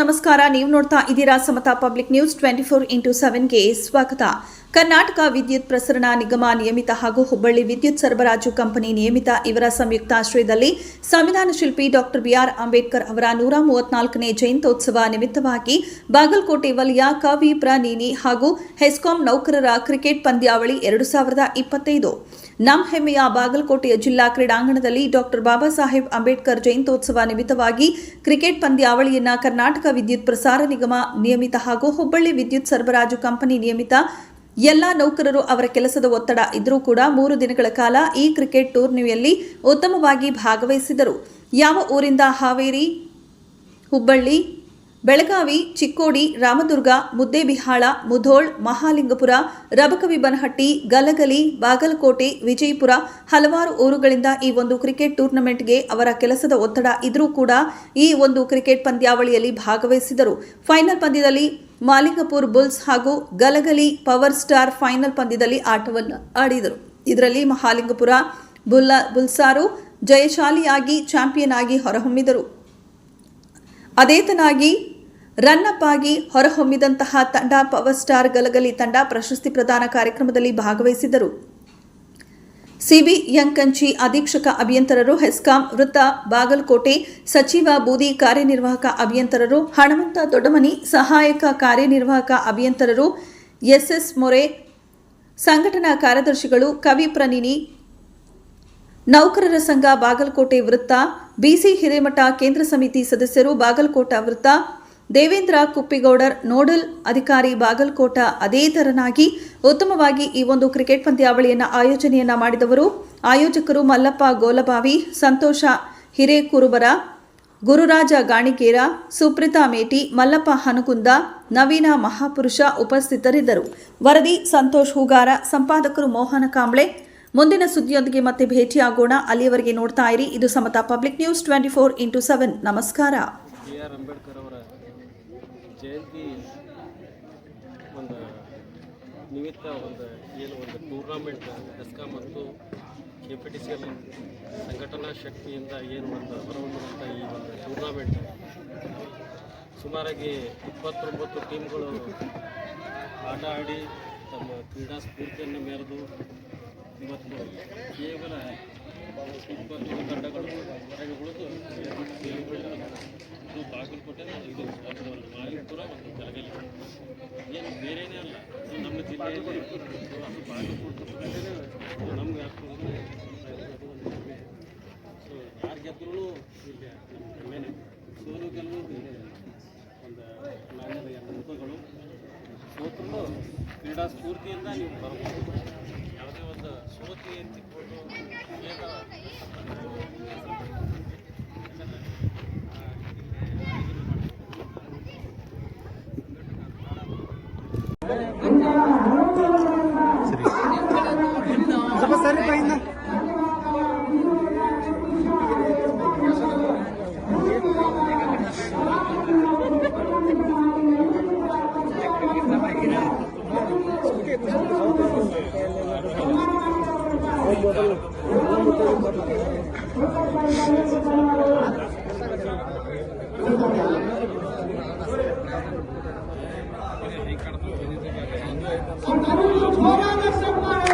ನಮಸ್ಕಾರ. ನೀವು ನೋಡ್ತಾ ಇದ್ದೀರಾ Samata public news twenty four into ಸೆವೆನ್ಗೆ ಸ್ವಾಗತ. ಕರ್ನಾಟಕ ವಿದ್ಯುತ್ ಪ್ರಸರಣ ನಿಗಮ ನಿಯಮಿತ ಹಾಗೂ ಹುಬ್ಬಳ್ಳಿ ವಿದ್ಯುತ್ ಸರಬರಾಜು ಕಂಪನಿ ನಿಯಮಿತ ಇವರ ಸಂಯುಕ್ತಾಶ್ರಯದಲ್ಲಿ ಸಂವಿಧಾನ ಶಿಲ್ಪಿ ಡಾಕ್ಟರ್ ಬಿಆರ್ ಅಂಬೇಡ್ಕರ್ ಅವರ ನೂರ ಮೂವತ್ನಾಲ್ಕನೇ ಜಯಂತ್ಯೋತ್ಸವ ನಿಮಿತ್ತವಾಗಿ ಬಾಗಲಕೋಟೆ ವಲಯ ಕವಿ ಪ್ರನೀನಿ ಹಾಗೂ ಹೆಸ್ಕಾಂ ನೌಕರರ ಕ್ರಿಕೆಟ್ ಪಂದ್ಯಾವಳಿ ಎರಡು ಸಾವಿರದ ಇಪ್ಪತ್ತೈದು. ನಮ್ ಹೆಮ್ಮೆಯ ಬಾಗಲಕೋಟೆಯ ಜಿಲ್ಲಾ ಕ್ರೀಡಾಂಗಣದಲ್ಲಿ ಡಾಕ್ಟರ್ ಬಾಬಾ ಸಾಹೇಬ್ ಅಂಬೇಡ್ಕರ್ ಜಯಂತ್ಯೋತ್ಸವ ನಿಮಿತ್ತವಾಗಿ ಕ್ರಿಕೆಟ್ ಪಂದ್ಯಾವಳಿಯನ್ನ ಕರ್ನಾಟಕ ವಿದ್ಯುತ್ ಪ್ರಸಾರ ನಿಗಮ ನಿಯಮಿತ ಹಾಗೂ ಹುಬ್ಬಳ್ಳಿ ವಿದ್ಯುತ್ ಸರಬರಾಜು ಕಂಪನಿ ನಿಯಮಿತ ಎಲ್ಲಾ ನೌಕರರು ಅವರ ಕೆಲಸದ ಒತ್ತಡ ಇದ್ರೂ ಕೂಡ ಮೂರು ದಿನಗಳ ಕಾಲ ಈ ಕ್ರಿಕೆಟ್ ಟೂರ್ನಿಯಲ್ಲಿ ಉತ್ತಮವಾಗಿ ಭಾಗವಹಿಸಿದರು. ಯಾವ ಊರಿಂದ ಹಾವೇರಿ, ಹುಬ್ಬಳ್ಳಿ ಬೆಳಗಾವಿ, ಚಿಕ್ಕೋಡಿ, ರಾಮದುರ್ಗ, ಮುದ್ದೇಬಿಹಾಳ, ಮುಧೋಳ್, ಮಹಾಲಿಂಗಪುರ, ರಬಕವಿ ಬನಹಟ್ಟಿ, ಗಲಗಲಿ, ಬಾಗಲಕೋಟೆ, ವಿಜಯಪುರ ಹಲವಾರು ಊರುಗಳಿಂದ ಈ ಒಂದು ಕ್ರಿಕೆಟ್ ಟೂರ್ನಮೆಂಟ್ಗೆ ಅವರ ಕೆಲಸದ ಒತ್ತಡ ಇದ್ರೂ ಕೂಡ ಈ ಒಂದು ಕ್ರಿಕೆಟ್ ಪಂದ್ಯಾವಳಿಯಲ್ಲಿ ಭಾಗವಹಿಸಿದರು. ಫೈನಲ್ ಪಂದ್ಯದಲ್ಲಿ ಮಾಲಿಂಗಪುರ್ ಬುಲ್ಸ್ ಹಾಗೂ ಗಲಗಲಿ ಪವರ್ ಸ್ಟಾರ್ ಫೈನಲ್ ಪಂದ್ಯದಲ್ಲಿ ಆಟವನ್ನು ಆಡಿದರು. ಇದರಲ್ಲಿ ಮಹಾಲಿಂಗಪುರ ಬುಲ್ಲ ಬುಲ್ಸಾರು ಜಯಶಾಲಿಯಾಗಿ ಚಾಂಪಿಯನ್ ಆಗಿ ಹೊರಹೊಮ್ಮಿದರು. ಅದೇತನಾಗಿ ರನ್ ಅಪ್ ಆಗಿ ಹೊರಹೊಮ್ಮಿದಂತಹ ತಂಡ ಪವರ್ ಸ್ಟಾರ್ ಗಲಗಲಿ ತಂಡ ಪ್ರಶಸ್ತಿ ಪ್ರದಾನ ಕಾರ್ಯಕ್ರಮದಲ್ಲಿ ಭಾಗವಹಿಸಿದರು ಸಿಬಿ ಯಂಕಂಚಿ ಅಧೀಕ್ಷಕ ಅಭಿಯಂತರರು ಹೆಸ್ಕಾಂ ವೃತ್ತ ಬಾಗಲಕೋಟೆ ಸಚಿವ ಬೂದಿ ಕಾರ್ಯನಿರ್ವಾಹಕ ಅಭಿಯಂತರರು ಹಣಮಂತ ದೊಡ್ಡಮನಿ ಸಹಾಯಕ ಕಾರ್ಯನಿರ್ವಾಹಕ ಅಭಿಯಂತರರು ಎಸ್ಎಸ್ ಮೊರೆ ಸಂಘಟನಾ ಕಾರ್ಯದರ್ಶಿಗಳು ಕವಿ ಪ್ರನಿನಿ ನೌಕರರ ಸಂಘ ಬಾಗಲಕೋಟೆ ವೃತ್ತ ಬಿಸಿ ಹಿರೇಮಠ ಕೇಂದ್ರ ಸಮಿತಿ ಸದಸ್ಯರು ಬಾಗಲಕೋಟ ವೃತ್ತ ದೇವೇಂದ್ರ ಕುಪ್ಪಿಗೌಡರ್ ನೋಡಲ್ ಅಧಿಕಾರಿ ಬಾಗಲಕೋಟ ಅದೇ ತರನಾಗಿ ಉತ್ತಮವಾಗಿ ಈ ಒಂದು ಕ್ರಿಕೆಟ್ ಪಂದ್ಯಾವಳಿಯನ್ನು ಆಯೋಜನೆಯನ್ನ ಮಾಡಿದವರು. ಆಯೋಜಕರು ಮಲ್ಲಪ್ಪ ಗೋಲಬಾವಿ, ಸಂತೋಷ ಹಿರೇಕುರುಬರ, ಗುರುರಾಜ ಗಾಣಿಕೇರ ಸುಪ್ರೀತಾ ಮೇಟಿ, ಮಲ್ಲಪ್ಪ ಹನುಕುಂದ, ನವೀನ ಮಹಾಪುರುಷ ಉಪಸ್ಥಿತರಿದ್ದರು. ವರದಿ ಸಂತೋಷ್ ಹೂಗಾರ, ಸಂಪಾದಕರು ಮೋಹನ ಕಾಂಬ್ಳೆ. ಮುಂದಿನ ಸುದ್ದಿಯೊಂದಿಗೆ ಮತ್ತೆ ಭೇಟಿಯಾಗೋಣ. ಅಲ್ಲಿಯವರೆಗೆ ನೋಡ್ತಾ ಇರಿ. ಇದು Samata public news twenty four into seven. ನಮಸ್ಕಾರ ಬಿ ಆರ್ ಅಂಬೇಡ್ಕರ್ ಅವರ ಜಯಂತಿ ಒಂದು ನಿಮಿತ್ತ ಒಂದು ಏನು ಒಂದು ಟೂರ್ನಾಮೆಂಟ್ ಎಸ್ಕಾ ಮತ್ತು K P T C L ಸಂಘಟನಾ ಶಕ್ತಿಯಿಂದ ಏನು ಒಂದು ಹೊರಹೊಮ್ಮಿದಂಥ ಈ ಒಂದು ಟೂರ್ನಾಮೆಂಟ್ ಸುಮಾರಾಗಿ ಇಪ್ಪತ್ತೊಂಬತ್ತು ಟೀಮ್ಗಳು ಆಟ ಆಡಿ ತಮ್ಮ ಕ್ರೀಡಾ ಸ್ಫೂರ್ತಿಯನ್ನು ಮೆರೆದು ಇವತ್ತು ಕೇವಲ ಇಪ್ಪತ್ತು ತಂಡಗಳು ಹೊರಗೆ ಉಳಿದು ಬಾಗಲಕೋಟೆ ಇದು. ಅದು ಒಂದು ಬೆಳಗಲಿ ಏನು ಬೇರೆನೇ ಅಲ್ಲ. ನಮ್ಮ ಜಿಲ್ಲೆಯಲ್ಲಿ ಅದು ಬಾಗಲಕೋಟೆ ನಮ್ಮ ವ್ಯಾಪ್ತಿಯಲ್ಲಿ ಸೊ, ಯಾರು ಗೆದ್ದರೂ ಇಲ್ಲಿ ಹೆಮ್ಮೆನೆ ಸೋಲು ಗೆಲುವು ಒಂದು ನಾಣ್ಯದ ಎರಡು ಮುಖಗಳು ಸೋತರೂ ಕ್ರೀಡಾ ಸ್ಫೂರ್ತಿಯಿಂದ ನೀವು ಬರ್ಬೋದು. ಯಾವುದೇ ಒಂದು ಸೋತಿ ಎತ್ತಿಕೊಂಡು ಸ್ವಲ್ಪ ಸರಿ ಪೈಂದ Thank you. हम कभी कुछ होगा अगर सब